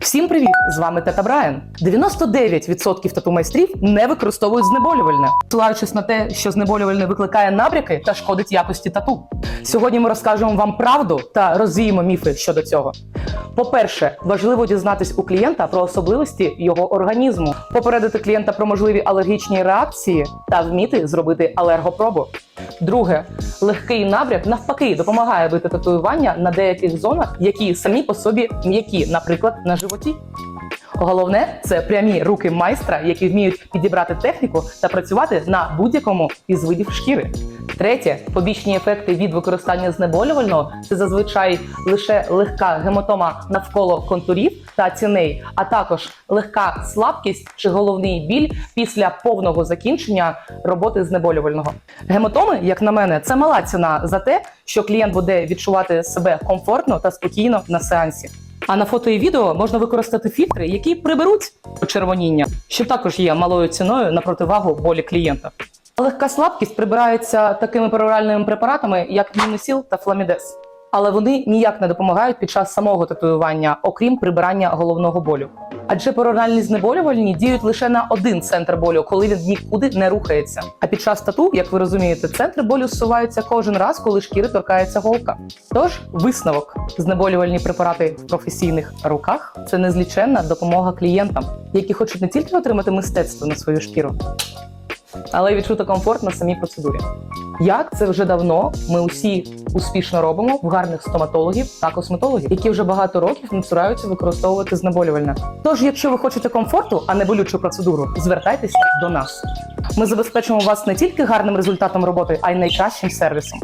Всім привіт! З вами Тета Брайан. 99% тату майстрів не використовують знеболювальне, посилаючись на те, що знеболювальне викликає набряки та шкодить якості тату. Сьогодні ми розкажемо вам правду та розвіємо міфи щодо цього. По-перше, важливо дізнатись у клієнта про особливості його організму, попередити клієнта про можливі алергічні реакції та вміти зробити алергопробу. Друге, легкий набряк навпаки допомагає бити татуювання на деяких зонах, які самі по собі м'які, наприклад, на животі. Головне це прямі руки майстра, які вміють підібрати техніку та працювати на будь-якому із видів шкіри. Третє, побічні ефекти від використання знеболювального це зазвичай лише легка гемотома навколо контурів та ціней, а також легка слабкість чи головний біль після повного закінчення роботи знеболювального. Гемотоми, як на мене, це мала ціна за те, що клієнт буде відчувати себе комфортно та спокійно на сеансі. А на фото і відео можна використати фільтри, які приберуть почервоніння, що також є малою ціною на противагу болі клієнта. Легка слабкість прибирається такими пероральними препаратами, як міносіл та фламідес. Але вони ніяк не допомагають під час самого татуювання, окрім прибирання головного болю. Адже пероральні знеболювальні діють лише на один центр болю, коли він нікуди не рухається. А під час тату, як ви розумієте, центри болю зсуваються кожен раз, коли шкіри торкається голка. Тож висновок: знеболювальні препарати в професійних руках це незліченна допомога клієнтам, які хочуть не тільки отримати мистецтво на свою шкіру, але відчути комфорт на самій процедурі. Як це вже давно ми усі успішно робимо в гарних стоматологів та косметологів, які вже багато років не цураються використовувати знеболювальне. Тож, якщо ви хочете комфорту, а не болючу процедуру, звертайтеся до нас. Ми забезпечимо вас не тільки гарним результатом роботи, а й найкращим сервісом.